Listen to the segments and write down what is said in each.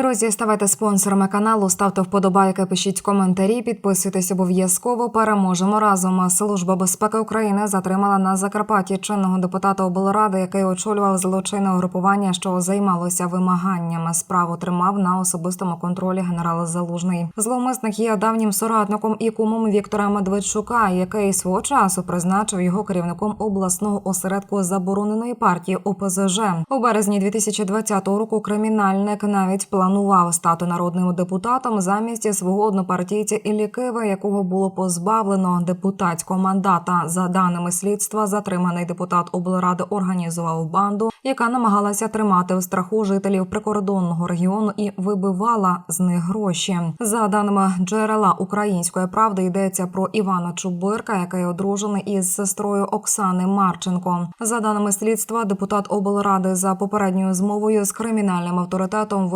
Друзі, ставайте спонсорами каналу, ставте вподобайки, пишіть коментарі, підписуйтесь обов'язково. Переможемо разом. Служба безпеки України затримала на Закарпатті чинного депутата облради, який очолював злочинне угрупування, що займалося вимаганнями. Справу тримав на особистому контролі генерал Залужний. Зловмисник є давнім соратником і кумом Віктора Медведчука, який свого часу призначив його керівником обласного осередку забороненої партії ОПЗЖ. У березні 2020 року кримінальник навіть планував стати народним депутатом замість свого однопартійця Іллі Киви, якого було позбавлено депутатського мандата. За даними слідства, затриманий депутат облради організував банду, яка намагалася тримати в страху жителів прикордонного регіону і вибивала з них гроші. За даними джерела української правди, йдеться про Івана Чубирка, який одружений із сестрою Оксани Марченко. За даними слідства, депутат облради за попередньою змовою з кримінальним авторитетом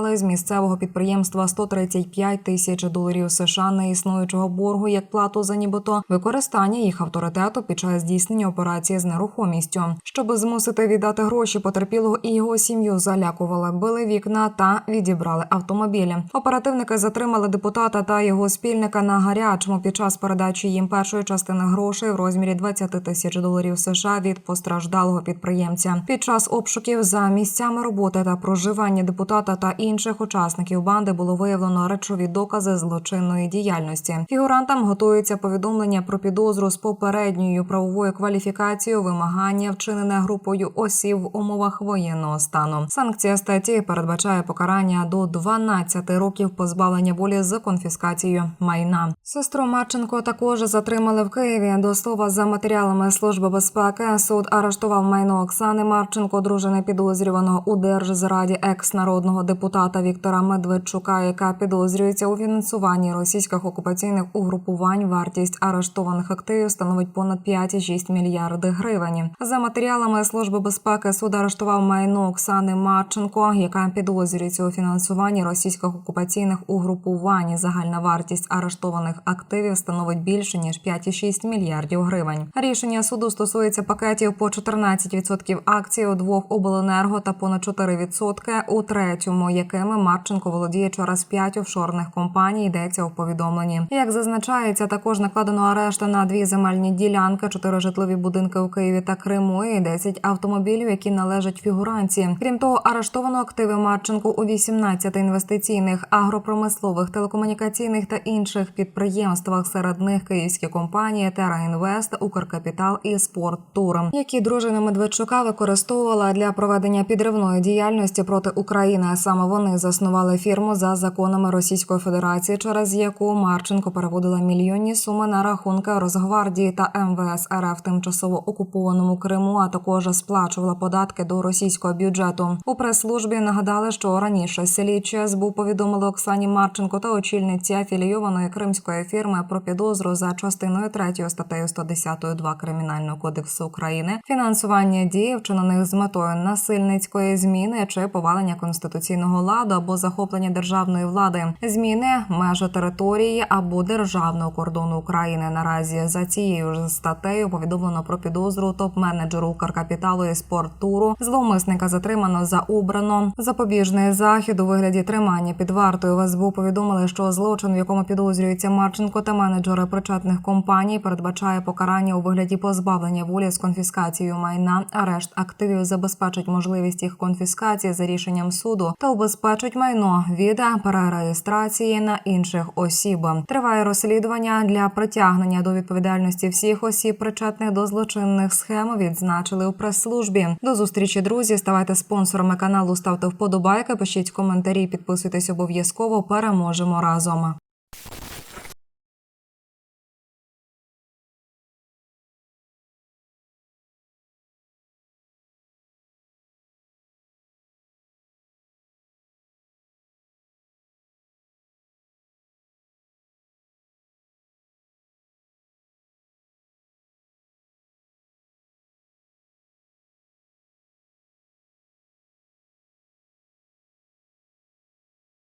вимагали з місцевого підприємства 135 тисяч доларів США неіснуючого боргу як плату за нібито використання їх авторитету під час здійснення операції з нерухомістю. Щоб змусити віддати гроші потерпілого і його сім'ю залякували, били вікна та відібрали автомобілі. Оперативники затримали депутата та його спільника на гарячому під час передачі їм першої частини грошей в розмірі 20 тисяч доларів США від постраждалого підприємця. Під час обшуків за місцями роботи та проживання депутата та інших учасників банди було виявлено речові докази злочинної діяльності. Фігурантам готується повідомлення про підозру з попередньою правовою кваліфікацією вимагання, вчинене групою осіб в умовах воєнного стану. Санкція статті передбачає покарання до 12 років позбавлення волі з конфіскацією майна. Сестру Марченко також затримали в Києві. До слова за матеріалами служби безпеки суд арештував майно Оксани Марченко, дружини підозрюваного у держзраді екс-народного депутата Віктора Медведчука, яка підозрюється у фінансуванні російських окупаційних угрупувань. Вартість арештованих активів становить понад 5,6 мільярди гривень. За матеріалами служби безпеки суд арештував майно Оксани Марченко, яка підозрюється у фінансуванні російських окупаційних угрупувань. Загальна вартість арештованих активів становить більше ніж 5,6 мільярдів гривень. Рішення суду стосується пакетів по 14% акцій у двох обленерго та понад 4% у третьому, якими Марченко володіє через п'ять офшорних компаній. Йдеться у повідомленні. Як зазначається, також накладено арешт на дві земельні ділянки, чотири житлові будинки у Києві та Криму і 10 автомобілів, які належать фігуранці. Крім того, арештовано активи Марченко у 18 інвестиційних, агропромислових, телекомунікаційних та інших підприємствах. Серед них київські компанії Тераінвест, Укркапітал і Спорттур, які дружина Медведчука використовувала для проведення підривної діяльності проти України. Саме вони заснували фірму за законами Російської Федерації, через яку Марченко переводила мільйонні суми на рахунки Росгвардії та МВС РФ тимчасово окупованому Криму, а також сплачувала податки до російського бюджету. У прес-службі нагадали, що раніше слідчі СБУ повідомили Оксані Марченко та очільниці афілійованої кримської фірми про підозру за частиною 3 статтею 110 2 кримінального кодексу України фінансування дій, вчинених з метою насильницької зміни чи повалення конституційного ладу або захоплення державної влади, зміни межі території або державного кордону України. Наразі за цією ж статтею повідомлено про підозру топ-менеджеру Укркапіталу і спорттуру. Зловмисника затримано за обрано запобіжний захід у вигляді тримання під вартою. В СБУ повідомили, що злочин, в якому підозрюється Марченко та менеджери причетних компаній, передбачає покарання у вигляді позбавлення волі з конфіскацією майна, арешт активів забезпечить можливість їх конфіскації за рішенням суду та убезпечить майно від перереєстрації на інших осіб. Триває розслідування для притягнення до відповідальності всіх осіб, причетних до злочинних схем. Відзначили у прес-службі. До зустрічі, друзі. Ставайте спонсорами каналу, ставте вподобайки, пишіть коментарі, підписуйтесь обов'язково. Переможемо разом.